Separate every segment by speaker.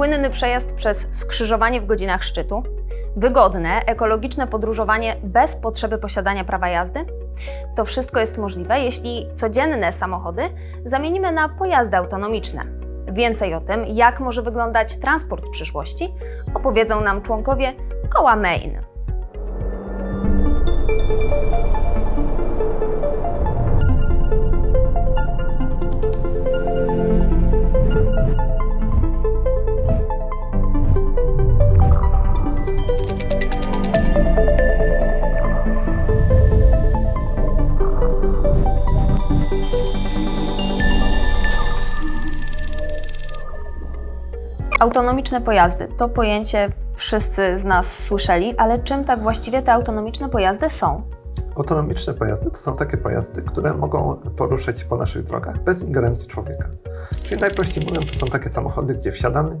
Speaker 1: płynny przejazd przez skrzyżowanie w godzinach szczytu, wygodne, ekologiczne podróżowanie bez potrzeby posiadania prawa jazdy? To wszystko jest możliwe, jeśli codzienne samochody zamienimy na pojazdy autonomiczne. Więcej o tym, jak może wyglądać transport przyszłości, opowiedzą nam członkowie koła Main. Autonomiczne pojazdy to pojęcie wszyscy z nas słyszeli, ale czym tak właściwie te autonomiczne pojazdy są?
Speaker 2: Autonomiczne pojazdy to są takie pojazdy, które mogą poruszać po naszych drogach bez ingerencji człowieka. Czyli najprościej mówiąc, to są takie samochody, gdzie wsiadamy,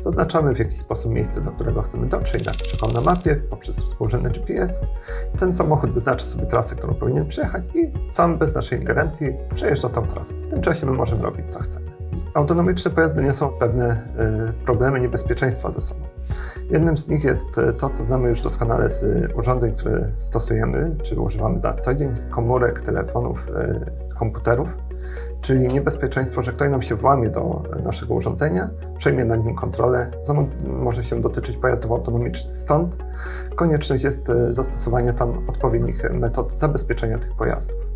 Speaker 2: zaznaczamy w jakiś sposób miejsce, do którego chcemy dotrzeć, na przykład na mapie, poprzez współrzędny GPS. Ten samochód wyznacza sobie trasę, którą powinien przejechać i sam bez naszej ingerencji przejeżdża tą trasę. W tym czasie my możemy robić, co chcemy. Autonomiczne pojazdy niosą pewne y, problemy niebezpieczeństwa ze sobą. Jednym z nich jest e, to, co znamy już doskonale z e, urządzeń, które stosujemy, czy używamy na co dzień, komórek, telefonów, e, komputerów, czyli niebezpieczeństwo, że ktoś nam się włamie do naszego urządzenia, przejmie nad nim kontrolę. Może się dotyczyć pojazdów autonomicznych. Stąd konieczność jest zastosowania tam odpowiednich metod zabezpieczenia tych pojazdów.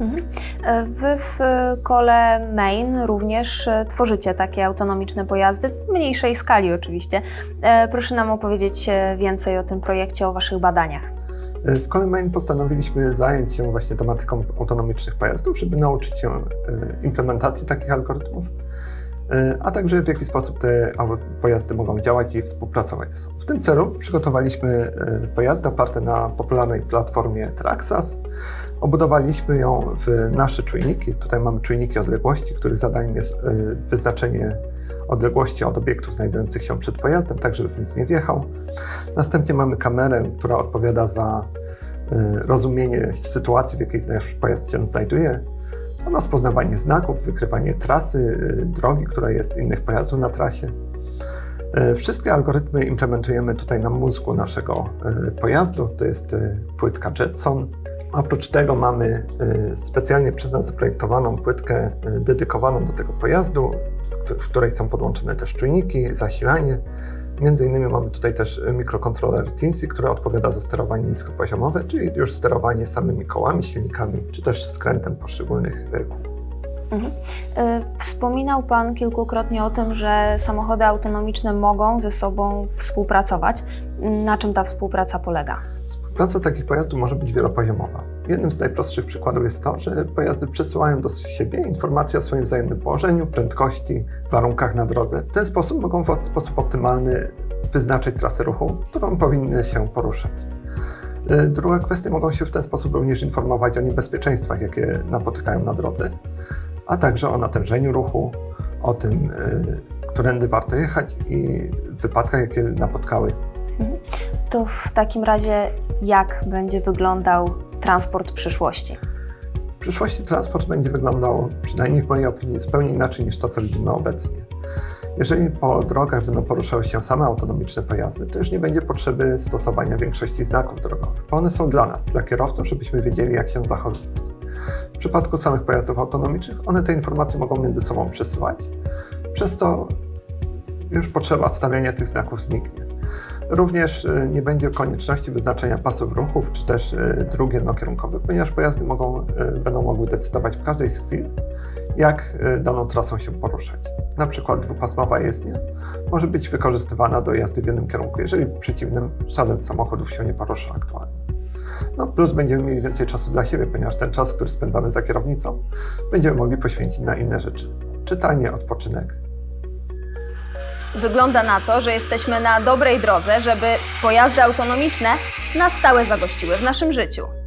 Speaker 1: Mhm. Wy w kole Main również e, tworzycie takie autonomiczne pojazdy, w mniejszej skali oczywiście. E, Proszę nam opowiedzieć e, więcej o tym projekcie, o Waszych badaniach.
Speaker 2: W kole Main postanowiliśmy zająć się właśnie tematyką autonomicznych pojazdów, żeby nauczyć się implementacji takich algorytmów, a także w jaki sposób te pojazdy mogą działać i współpracować ze sobą. W tym celu przygotowaliśmy pojazdy oparte na popularnej platformie Traxas, Obudowaliśmy ją w nasze czujniki. Tutaj mamy czujniki odległości, których zadaniem jest y, wyznaczenie odległości od obiektów znajdujących się przed pojazdem, tak żeby w nic nie wjechał. Następnie mamy kamerę, która odpowiada za y, rozumienie sytuacji, w jakiej pojazd się znajduje, rozpoznawanie znaków, wykrywanie trasy, y, drogi, która jest innych pojazdów na trasie. Wszystkie algorytmy implementujemy tutaj na mózgu naszego pojazdu. To jest płytka Jetson. Oprócz tego mamy y, specjalnie przez nas zaprojektowaną płytkę y, dedykowaną do tego pojazdu, w której są podłączone też czujniki, zasilanie. Między innymi mamy tutaj też mikrokontroler Teensy, który odpowiada za sterowanie niskopoziomowe, czyli już sterowanie samymi kołami, silnikami, czy też skrętem poszczególnych kół.
Speaker 1: Mhm. Wspominał Pan kilkukrotnie o tym, że samochody autonomiczne mogą ze sobą współpracować. Na czym ta współpraca polega?
Speaker 2: Praca takich pojazdów może być wielopoziomowa. Jednym z najprostszych przykładów jest to, że pojazdy przesyłają do siebie informacje o swoim wzajemnym położeniu, prędkości, warunkach na drodze. W ten sposób mogą w sposób optymalny wyznaczyć trasę ruchu, którą powinny się poruszać. Y, druga kwestia, mogą się w ten sposób również informować o niebezpieczeństwach, jakie napotykają na drodze, a także o natężeniu ruchu, o tym, y, którędy warto jechać i wypadkach, jakie napotkały.
Speaker 1: Mhm. To w takim razie jak będzie wyglądał transport przyszłości?
Speaker 2: W przyszłości transport będzie wyglądał, przynajmniej w mojej opinii, zupełnie inaczej niż to, co widzimy obecnie. Jeżeli po drogach będą poruszały się same autonomiczne pojazdy, to już nie będzie potrzeby stosowania większości znaków drogowych, bo one są dla nas, dla kierowców, żebyśmy wiedzieli, jak się zachowywać. W przypadku samych pojazdów autonomicznych, one te informacje mogą między sobą przesyłać, przez co już potrzeba stawiania tych znaków zniknie. Również y, nie będzie konieczności wyznaczenia pasów ruchów czy też y, dróg jednokierunkowych, ponieważ pojazdy mogą, y, będą mogły decydować w każdej z chwil, jak daną trasą się poruszać. Na przykład dwupasmowa jezdnia może być wykorzystywana do jazdy w jednym kierunku, jeżeli w przeciwnym z samochodów się nie porusza aktualnie. No plus będziemy mieli więcej czasu dla siebie, ponieważ ten czas, który spędzamy za kierownicą, będziemy mogli poświęcić na inne rzeczy. Czytanie, odpoczynek,
Speaker 1: Wygląda na to, że jesteśmy na dobrej drodze, żeby pojazdy autonomiczne na stałe zagościły w naszym życiu.